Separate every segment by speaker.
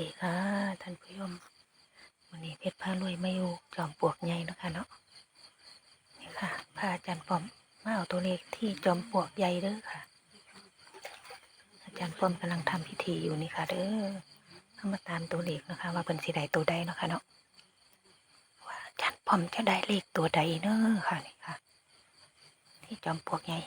Speaker 1: ดีค่ะท่านผู้ชมวันนี้เพชรพารวยมาอยู่จอมปลวกใหญ่นะคะเนาะนี่ค่ะพระอาจารย์ปอมมาเอาตัวเลขที่จอมปลวกใหญ่เด้อค่ะ อาจารย์ปอมกำลังทำพิธีอยู่นี่ค่ะเด้อเข้ามาตามตัวเลขนะคะ ว่าเป็นสีใดตัวใดนะคะเนาะว่าอาจารย์ปอมจะได้เลขตัวใดเนาะค่ะนี่ค่ะ ที่จอมปลวกใหญ่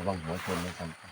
Speaker 2: ระวังหัวชนนะครับ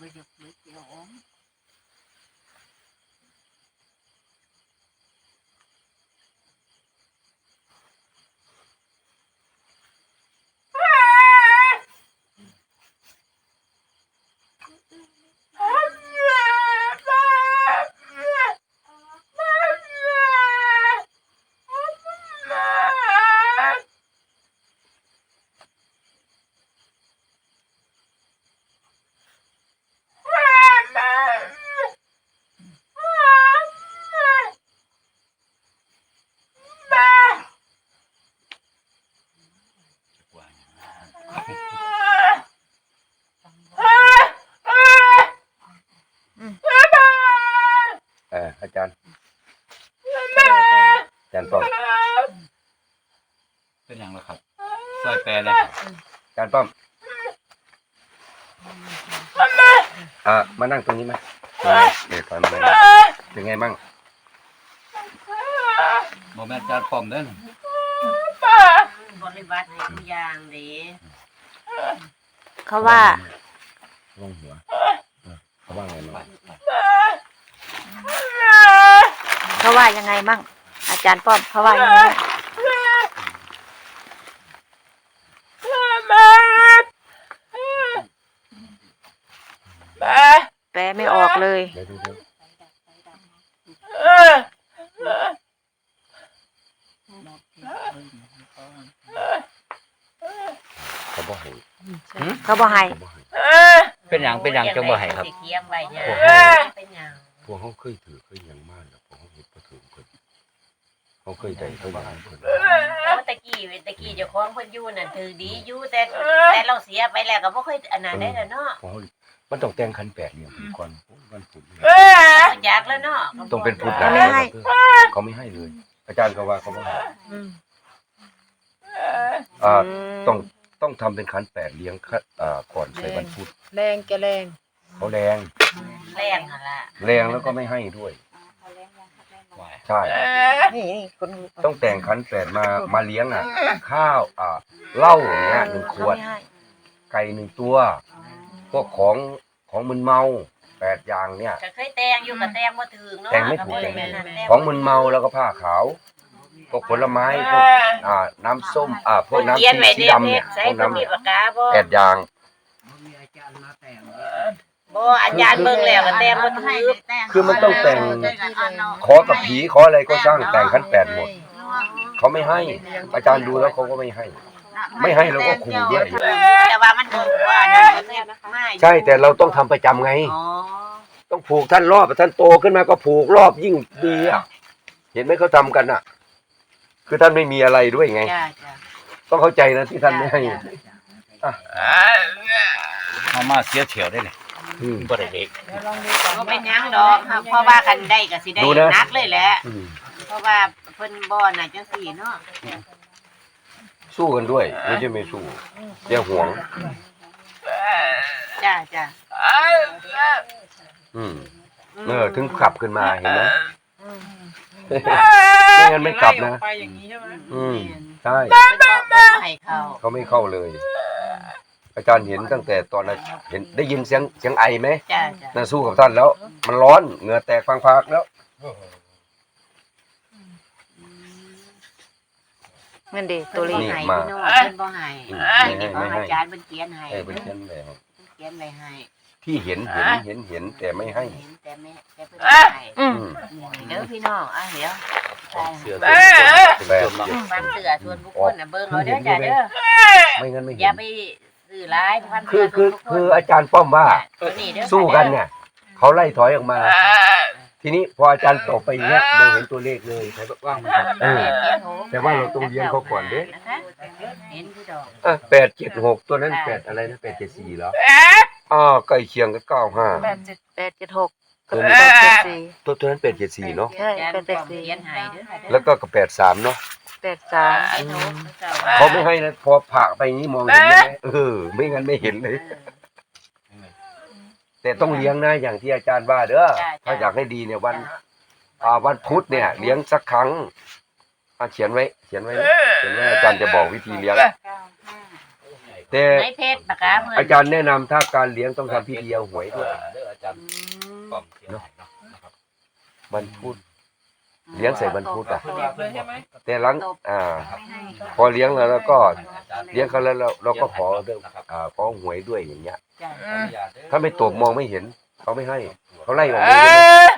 Speaker 3: ก็ลงไปหยุดไม่เกี่ยว
Speaker 2: เอออาจารย์ อาจารย์ป้อม
Speaker 4: เป็นอย่างไรครับซอยแปรเลยครับ
Speaker 2: อาจารย์ป้อมอ่ามานั่งตรงนี้ไหมเออเดี๋ยวถอยมานั่งเป็นไงบ้าง
Speaker 4: โมแม่นจานพร้อมเด้อบ
Speaker 3: ริวัติให้ทุกอย่างเด้
Speaker 1: เขาว่า
Speaker 2: ลงหัวเออเขาว่าไงบ้าง
Speaker 1: เขาว่ายังไงมั่ง อาจารย์ป้อมเขาว่ายังไงมั่งแปลไม่ออกเลย
Speaker 2: เดี๋ยวดูเดี๋ยวเขาบอกให้
Speaker 1: เขาบอกให้
Speaker 2: เขาบอกให้
Speaker 4: เป็นอย่างเป็นอย่างจังบ่ให้ครับ
Speaker 3: สิเคียมไว้เนี่ย
Speaker 2: โอ้โห
Speaker 3: เป็นหยัง
Speaker 2: พวกเขาเคยถือเคยหยัง เขาเคยได้เขาอย่างนั้น
Speaker 3: โอ้ตะกี้เว้ยตะกี้เจ้าของเพิ่นอยู่นั่นถือดีอยู่แต่แต่เราเสียไปแล้วก็บ่ค่อยอันนั้นได้แล้วเนาะ
Speaker 2: เพราะมันต้องแต่งคันแปดเหลี่ยมก่อนมันผุดเนี่ย
Speaker 3: ก็อยากแล้วเนาะ
Speaker 2: ต้องเป็นพุทธ
Speaker 1: เขาไม่ให้
Speaker 2: เขาไม่ให้เลย อาจารย์ก็ว่าเขาไม่ให้
Speaker 1: อืม
Speaker 2: อ่า
Speaker 1: ม
Speaker 2: ต้องต้องทำเป็นคันแปดเลี้ยงคันอ่าก่อนใส่วันพุธ
Speaker 5: แรงแกแรง
Speaker 2: เขาแรง
Speaker 3: แรงหั่นล่ะ
Speaker 2: แรงแล้วก็ไม่ให้ด้วย ใช่
Speaker 1: นี่นี่คน
Speaker 2: ต้องแต่งขันแปดมามาเลี้ยงอะ ข้าวอ่าเหล้าอย่างเงี้ยหนึ่งขวด
Speaker 1: เขาไม่ให้
Speaker 2: ไก่หนึ่งตัว พวกของของมึนเมาแปดอย่างเนี่ย
Speaker 3: ก็เคยแต่งอยู่ก็แต่งบ่ถึงเนาะ
Speaker 2: แต่งไม่ถูก
Speaker 3: ก็
Speaker 2: แต่งไม่
Speaker 3: แม่
Speaker 2: ถูก
Speaker 3: นั่น
Speaker 2: ของมึนเมาแล้วก็ผ้าขาวพวกผลไม้พวกอ่า น้ำส้ม อ่าพวกน้ำ
Speaker 3: เขียนไว้
Speaker 2: สี
Speaker 3: เด้
Speaker 2: ดำเนี่ย
Speaker 3: ใส่
Speaker 2: พวก
Speaker 3: บ่มี
Speaker 2: น้ำ
Speaker 3: ปากกาบ่
Speaker 2: แปดอย่าง
Speaker 3: บ่อาจารย์เบิ่งแล้วก็แต่งบ่ถึง
Speaker 2: คือมันต้องแต่ง ขอกับผีขออะไรก็สร้างแต่งขันแปดหมด เขาไม่ให้ อาจารย์ดูแล้วเขาก็ไม่ให้ ไม่ให้เราก็ขู่ด้วย
Speaker 3: แต่ว่ามันถูกว่านั่นก็เคยมา
Speaker 2: ใช่แต่เราต้องทำประจำไง
Speaker 3: อ๋อ
Speaker 2: ต้องผูกท่านรอบท่านโตขึ้นมาก็ผูกรอบยิ่งดีอะเห็นไหมเขาทำกันอะ คือท่านไม่มีอะไรด้วยไง
Speaker 3: จ้าจ้า
Speaker 2: ต้องเข้าใจนะที่ท่านไม่ให้
Speaker 4: เอามาเสียเฉียวได้เลย
Speaker 2: อืม
Speaker 4: บ่ได้เด็ก
Speaker 5: เดี๋ยวลองดูก่อน
Speaker 3: บ่เป็นหยังดอกครับเพราะว่ากันได้ก็สิได้
Speaker 2: ดูนะ
Speaker 3: นักเลยแหละ
Speaker 2: อืม
Speaker 3: เพราะว่าเพิ่นบ่น่ะจังซี่เนาะ
Speaker 2: สู้กันด้วยไม่ใช่ไม่สู้เดี๋ยวห่วง
Speaker 3: จ้าจ้า
Speaker 2: อืมเออถึงขับขึ้นมาเห็นไหมไม่งั้นไม่กลับนะ
Speaker 5: ไปอย่างนี้ใช่ไหม
Speaker 2: อืมใช่
Speaker 3: เพิ่นบอกเพิ่นบ่ให้เข้า
Speaker 2: เขาไม่เข้าเลย อาจารย์เห็นตั้งแต่ตอนนั้นเห็นได้ยินเสียงเสียงไอไหม
Speaker 3: จ้าจ้า
Speaker 2: น่าสู้กับท่านแล้ว มันร้อนเหงื่อแตกฟังๆแล้ว
Speaker 1: เงินเด็กตัวเลข
Speaker 2: นี่
Speaker 3: ให้
Speaker 2: มา
Speaker 3: พี่น้องเพิ่นบ่ให้
Speaker 2: อืม
Speaker 3: นี่
Speaker 2: ไม่
Speaker 3: ขอ
Speaker 2: ให้
Speaker 3: ง
Speaker 2: ไม่
Speaker 3: อา
Speaker 2: ให้
Speaker 3: จารย์เพิ่นเขียนให้
Speaker 2: เออเป็นเช่นเลย
Speaker 3: เขียนไว้ให้
Speaker 2: ที่เห็นเห็นเห็นเห็นแต่ไม่ให้
Speaker 3: เห็นแต่แม่แต่เพิ่นบ่ให้
Speaker 1: อืม
Speaker 2: อืม
Speaker 3: เด้อพี่น้องอะเดี๋ยว
Speaker 4: เสือ
Speaker 2: แปดเจ็ด
Speaker 3: ความเสือส่วนบุคคลน่ะเบิ่งเอาเด้อจ้าเด้อ
Speaker 2: ไม่งั้นไม่
Speaker 3: อ
Speaker 2: เห็
Speaker 3: ย่าน ไป ซื้อหลายความ
Speaker 2: คื
Speaker 3: เสื
Speaker 2: อ
Speaker 3: อ
Speaker 2: คือ
Speaker 3: ส่วนบุคคล
Speaker 2: คืออาจารย์ป้อมว่า
Speaker 3: ตัวนี้เด้อ
Speaker 2: สู้กันเนี่ย เขาไล่ถอยออกมา ทีนี้พออาจารย์ตกไปอย่างเงี้ยมองเห็นตัวเลขเลยใครว่างเออ แต่ว่าเราต้องเลี้ยงเขาก่อนเด้
Speaker 3: นะคะเห็นพี่ดอก
Speaker 2: อะแปดเจ็ดหกตัวนั้นแปดอะไรนะแปดเจ็ดสี่เหรออ๋อใกล้เคียงกับเก้าห้า
Speaker 5: แปดเจ็ด
Speaker 1: แปดเจ็ดหก
Speaker 2: ตัว
Speaker 1: แป
Speaker 2: นี้
Speaker 1: ดเจ็ดสี่
Speaker 2: ตัวตัวนั้นแปดเจ็ดสี่เนาะ
Speaker 1: ใช่เป็นเป็ดสี
Speaker 3: เขียนให้เด้อค่ะเด้อ
Speaker 2: แล้วก็กับแปดสามเนาะ
Speaker 1: แปดสาม
Speaker 3: ไอ้หนูเจ้า
Speaker 2: เขาไม่ให้นะพอผ่าไปอย่างนี้มองเห็นไหมเออ ไม่งั้นไม่เห็นเลย แต่ต้องเลี้ยงนะอย่างที่อาจารย์ว่าเด้อถ้าอยากให้ดีเนี่ยวันอ่าวันพุธเนี่ย เลี้ยงสักครั้งอะเขียนไว้ เขียนไว้นะเขียนไว้อาจารย์จะบอกวิธีเลี้ยงแต่
Speaker 3: ในเพจปากกาเพิ่น
Speaker 2: อาจารย์แนะนำถ้าการเลี้ยงต้องทำพิธีเอาหวยด้วย
Speaker 4: เด้ออาจารย์ป้อมเขียนให้เนาะนะครับ
Speaker 2: วันพุธ เลี้ยงใส่วันพุธอะ
Speaker 5: เลยใช่ไหม
Speaker 2: แต่หลังอ่า พอเลี้ยงแล้วแล้วก็เลี้ยงเขาแล้วเราเราก็ขอเรื่องอ่าขอหวยด้วยอย่างเงี้ย ถ้าไม่ตบมองไม่เห็นเขาไม่ให้เขาไล่ออกเลยนะ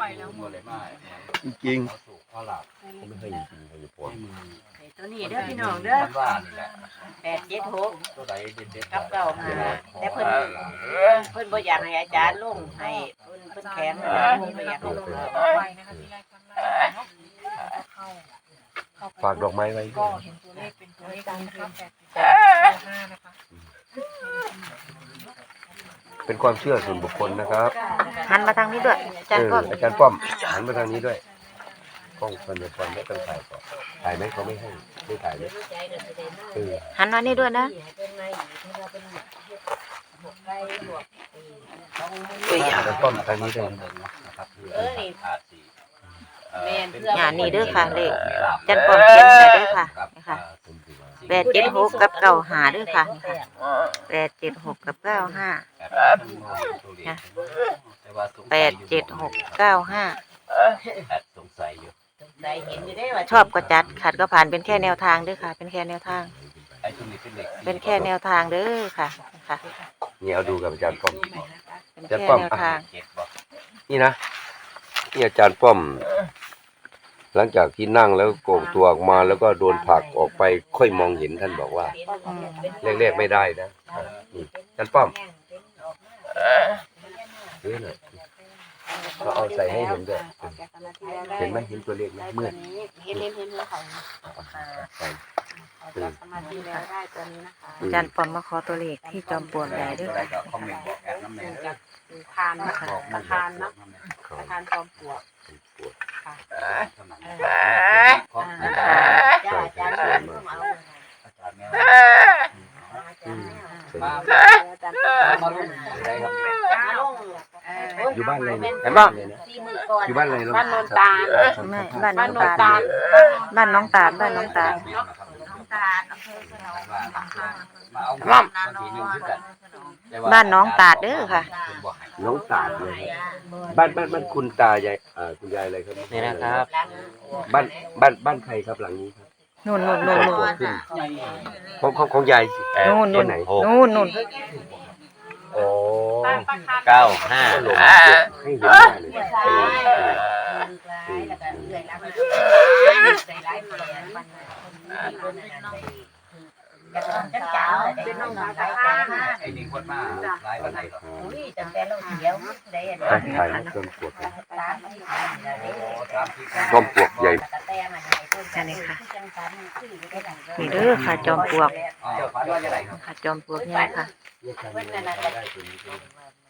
Speaker 5: ไปแล้วหมด
Speaker 2: จริงเขาไม่ให้จริงๆเขาจะพอ
Speaker 3: ตัวนี้เด้อพี่น้องเด้อ
Speaker 4: แหละ
Speaker 3: 876
Speaker 4: ตัวใดเด็ดๆ
Speaker 3: กับเก่ามาแต่เพิ่นเพิ่นบ่อยากให้อาจารย์ลงให้ เพิ่นเพิ่นแข็งเพิ่นบ่อยากให้ลง
Speaker 5: ไปนะคะที่แรกข้างหน้าเนาะเข้าเข้า
Speaker 2: ฝากดอกไม้ไว้
Speaker 5: ก็เห็นตัวเลขเป็นตัวเลขนี้นะคะแปดเจ็ดห้านะคะ
Speaker 2: เป็นความเชื่อส่วนบุคคลนะครับ
Speaker 1: หันมาทางนี้ด้วยอาจารย์
Speaker 2: เอ
Speaker 1: ก็
Speaker 2: ออาจารย์ป้อมหันมาทางนี้ด้วยกล้องคนเดียวกันไม่ต้องถ่ายก่อนถ่ายไหมเขาไม่ให้ไม่ถ่ายไหมเออ
Speaker 1: หันมานี่ด้วยนะ
Speaker 2: อาจารย์ป้อมทางนี้ด้วยนะ
Speaker 4: นะครับ
Speaker 3: เออนี่
Speaker 4: อาจสิ
Speaker 3: แม่นเพื่อ
Speaker 1: อย่านี่เด้อค่ะเลขอาจารย์ป้อมเขียนไว้เด้อค่ะนี่ค่ะ
Speaker 2: ผมถือว่า
Speaker 1: แปดเจ็ดหกกับเก้าห้าเด้อค่ะนี่ค่ะแปดเจ็ดหกกับเก้าห้าแปดเจ็ดหกเก้าห้า
Speaker 4: แอบสงสัยอยู่
Speaker 3: ได้เห็นอยู่ได้ว่า
Speaker 1: ชอบก็จัดขัดก็ผ่านเป็นแค่แนวทางเด้อค่ะ เป็นแค่แนวทาง
Speaker 4: ไอ้ตรงนี้เป็นเหล็ก
Speaker 1: เป็นแค่แนวทางเด้อค่ะค่ะ
Speaker 2: นี่เอาดูกับอาจารย์ป้อม
Speaker 1: เป็น
Speaker 2: จะ
Speaker 1: แค่
Speaker 2: ป้อม
Speaker 1: แนวทาง
Speaker 4: เจ็ดบ่
Speaker 2: นี่นะนี่อาจารย์ป้อม หลังจากที่นั่งแล้วโก่งตัวออกมาแล้วก็โดนผลักออกไปค่อยมองเห็นท่านบอกว่า
Speaker 1: อืม
Speaker 2: แรกๆไม่ได้นะนี่อาจารย์ป้อมเฮ้ยหน่อยก็เอาใส่ให้เห็นด้วย
Speaker 5: ออกจากสมาธิแล้วได้
Speaker 2: เห็นไหมเห็นตัวเลขไหม
Speaker 5: ได้
Speaker 2: มื
Speaker 5: ตัว
Speaker 2: ด
Speaker 5: นี้เห็นเห็นเห็นเห็นเขา
Speaker 2: ใส่
Speaker 5: ออกจากสมาธิแล้วได้ตัวนี้นะคะ
Speaker 1: อาจารย์ปอมมาขอตัวเลขที่จอมปลวกใหญ่ด้วยค่ะ
Speaker 4: ก็คอมเมนต์บอกแอดน้ำแน่
Speaker 5: จากทานนะคะตะทานเนาะ
Speaker 2: เขา
Speaker 5: ตะทานจอมปลวกค่ะ
Speaker 4: ของ
Speaker 3: จ้าจ้าเรื่องเอา
Speaker 4: อาจารย์แมว
Speaker 2: อืมใส่
Speaker 4: มา
Speaker 5: อาจารย์
Speaker 4: มาลุ่มอะไรครับ
Speaker 3: มาลง
Speaker 2: อยู่บ้านอะไรเนี่ย
Speaker 3: เห็น
Speaker 2: บ้า
Speaker 3: ป่ะ
Speaker 2: นเลยนะ
Speaker 3: สี่มือก่อน
Speaker 2: อยู่บ้านอะไรลูก
Speaker 5: บ้านโนนตาล
Speaker 1: ไม่บ้าน
Speaker 5: บ้า
Speaker 1: น้
Speaker 5: น
Speaker 1: อง
Speaker 5: โนน
Speaker 1: ตา
Speaker 5: ตา
Speaker 1: ล
Speaker 5: ล
Speaker 1: บ้านน้องตาลบ้านน้องตาล
Speaker 3: น้ำตาลอำเภอสนอง
Speaker 4: มาเอาบ้านทีนึงขึ้นกัน
Speaker 1: บ้านน้องตาดเด้อค่ะ
Speaker 2: น้องตาดเลยบ้านบ้านบ้านคุณตายายอ่าคุณยายอะไรครับ
Speaker 6: นี่นะครับ
Speaker 2: บ้านบ้านบ้านใครครับหลังนี้ครับ
Speaker 1: นู่นนู่นนู่นนู่น
Speaker 2: ขึ้นของของของยายเอ่อ
Speaker 1: นู่น
Speaker 2: ตัว
Speaker 1: นู่น
Speaker 2: ไหน
Speaker 1: นู่นนู่น
Speaker 2: โอ้
Speaker 5: บ้านประคำ
Speaker 6: เก้าห้า
Speaker 2: หลงให้เห็นได้เลย
Speaker 3: เมื่อ
Speaker 2: เอ
Speaker 3: สาย
Speaker 2: อเออ
Speaker 3: แล้วก็เอื่อยแล้วก็ใส่ร้ายแผลมัน คนน้องจะต้องจัดการเป็นน้องสาวสายแผลมาก
Speaker 4: ไอ้นี่คนมาหลายวันไหนหรอ
Speaker 3: อุ้ยตั้งแต่เราเดียวได้
Speaker 2: อะถ่ายรูปต้นปวก
Speaker 3: ตามที่ผ่านแล้ว
Speaker 4: โอ้ตามที่
Speaker 2: ต้นปวกใหญ่
Speaker 1: นี่เด้อค่ะจอมปลวก
Speaker 4: อ๋อฝันว่าจะไหนครับ
Speaker 1: ค่ะจอมปลวกใหญ่ค่ะ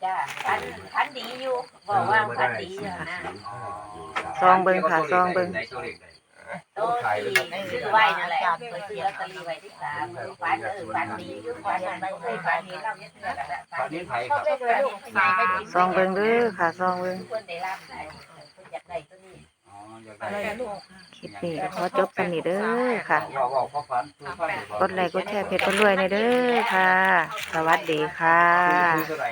Speaker 3: จ้าพันพันดีอยู่บอกว่าพันดีอยู่นะ
Speaker 1: ซองเบิ่งค่ะซองเบิ่ง
Speaker 4: ในตัวเลขไหน
Speaker 3: โตที่ซื้อไว้นั่นแหละไปซื้อลอตเตอรี่ไว้ที่สามฝันเออฝันดีอยู่ฝันไม่เคยฝันเห็นเราเนี่ยเทื่อละ
Speaker 4: ฝันนี้ไทยครับ
Speaker 1: ซองเบิ่งเด้อค่ะซองเบิ่ง
Speaker 3: คนได้รับได้คนอยากได้ตัวนี้
Speaker 4: อ๋ออยากได้
Speaker 1: คลิปนี้ก็ขอจบกันนี่เด้อค่ะ
Speaker 4: ว่าว่าพ่อฝัน
Speaker 1: กดไลค์กดแชร์เพจคนรวยในเด้อค่ะ สวัสดีค่ะ
Speaker 4: คือเท่าไหร่